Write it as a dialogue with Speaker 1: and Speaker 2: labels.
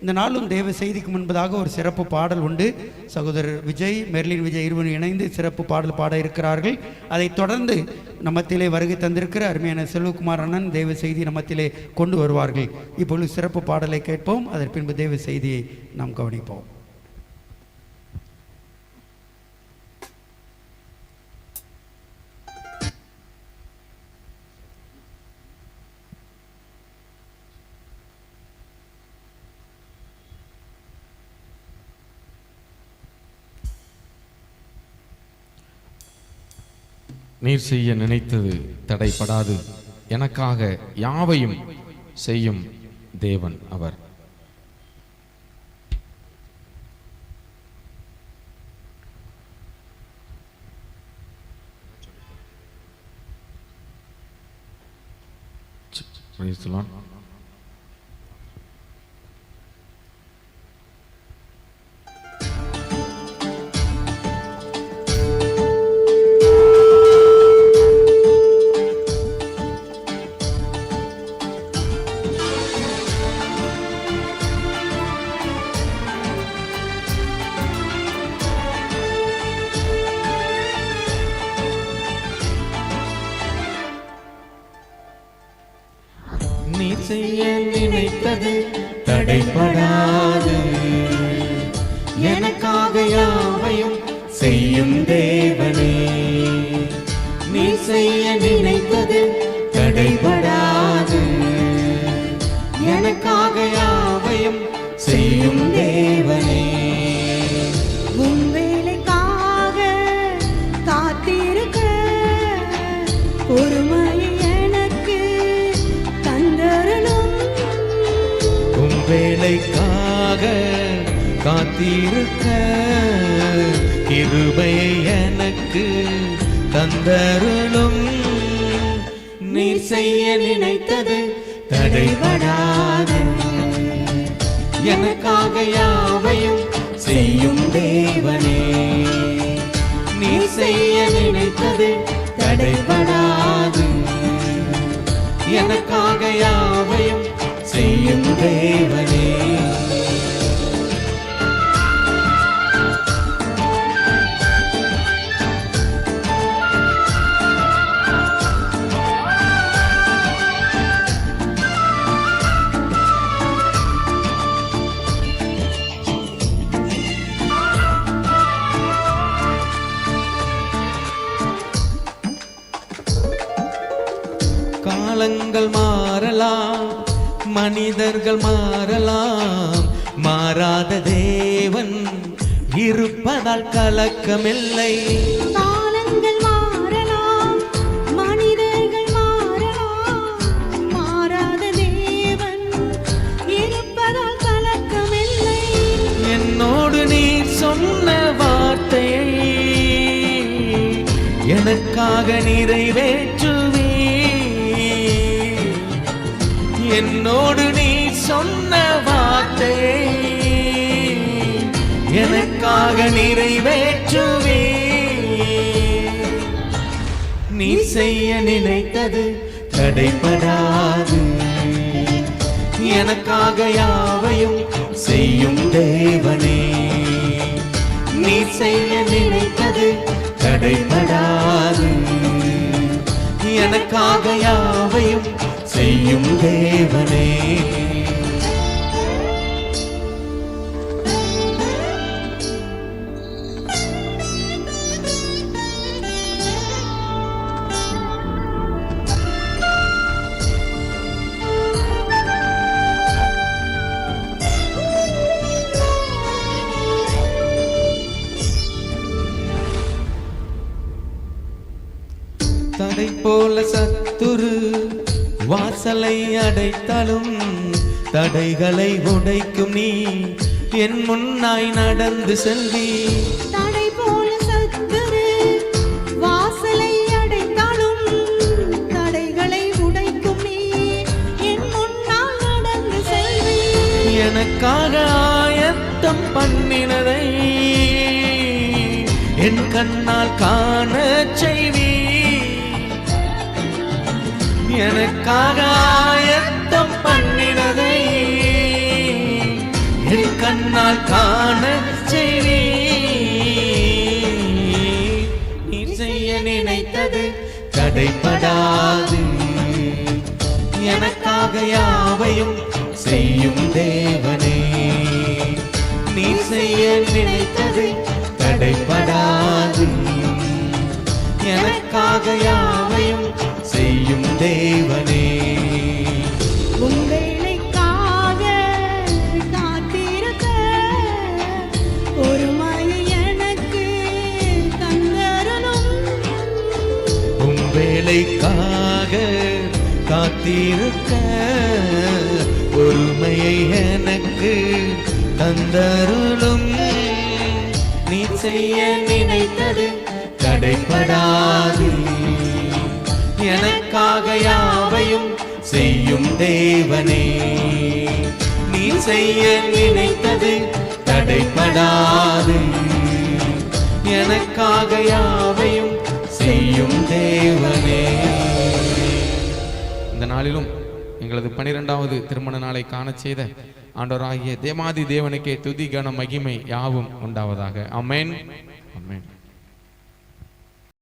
Speaker 1: இந்த நாளும் தேவ செய்திக்கு முன்பதாக ஒரு சிறப்பு பாடல் உண்டு. சகோதரர் விஜய் மெர்லின் விஜய் இருவரும் இணைந்து சிறப்பு பாடல் பாட இருக்கிறார்கள். அதைத் தொடர்ந்து நம்மத்திலே வருகை தந்திருக்கிற அருமையான செல்வகுமார் அண்ணன் தேவ செய்தி நம்மத்திலே கொண்டு வருவார்கள். இப்பொழுது சிறப்பு பாடலை கேட்போம். அதன் பின்பு தேவ செய்தியை நாம் கவனிப்போம்.
Speaker 2: நீர் செய்ய நினைத்தது தடைப்படாது எனக்காக யாவையும் செய்யும் தேவன் அவர். சொல்லலாம் செய்ய நினைத்தது தடைபடாது எனக்காக யாவையும் செய்யும் தேவனே நீ செய்ய நினைத்தது
Speaker 3: தடைபட வேலைக்காக காத்திருக்க
Speaker 2: கிருபை எனக்கு தந்தருளும். நீ செய்ய நினைத்தது தடைபடாத. எனக்காக யாவையும் செய்யும் தேவனே. நீ செய்ய நினைத்தது தடைபடாது. எனக்காக யாவை செய்யும் தேவனே. காலங்கள் மாறலாம். மனிதர்கள் மாறலாம். மாறாத தேவன் இருப்பதால் கலக்கமில்லை.
Speaker 3: காலங்கள் மாறலாம். மனிதர்கள் மாறலாம். மாறாத தேவன் இருப்பதால் கலக்கமில்லை.
Speaker 2: என்னோடு நீ சொன்ன வார்த்தையை எனக்காக நிறைவேற்றுவே என்னோடு நீ சொன்ன வார்த்தையை எனக்காக நிறைவேற்றுவே. நீ செய்ய நினைத்தது தடைபடாது. எனக்காக யாவையும் செய்யும் தேவனே. நீ செய்ய நினைத்தது தடைபடாது. எனக்காக யாவையும் செய்யும் தேவனே. தடை போல சத்துரு வாசலை அடைத்தாலும் தடைகளை உடைக்கும் நீ. என் முன்னாய் நடந்து செல்வி.
Speaker 3: தடை போல சத்துரு வாசலை அடைத்தாலும் தடைகளை உடைக்கும் நீ. என் முன்னால் நடந்து செல்வி.
Speaker 2: எனக்காக ஆயத்தம் பண்ணினதை என் கண்ணால் காண செய்வி எனக்காக ஆயத்தம் பண்ணினதை என் கண்ணால் காண செய்தி. நீ செய்ய நினைத்தது தடைப்படாது எனக்காக யாவையும் செய்யும் தேவனே. நீ செய்ய நினைத்தது தடைப்படாது எனக்காக யாவையும் தேவனே.
Speaker 3: உங்களுக்காக காத்திருக்க ஒரு மழை எனக்கு தந்தரணும்
Speaker 2: உம் வேலைக்காக காத்திருக்க பொறுமையை எனக்கு தந்தருளும். நீ செய்ய நினைத்தது தடைப்படாது எனக்காக யாவையும் செய்யும் தேவனே. நீ செய்ய நினைத்தது தடைப்படாது. எனக்காக யாவையும் செய்யும் தேவனே. இந்த நாளிலும் எங்களது பனிரெண்டாவது திருமண நாளை காண செய்த ஆண்டவராகிய தேமாதி தேவனுக்கே துதி கன மகிமை யாவும் உண்டாவதாக. அமேன் அமேன்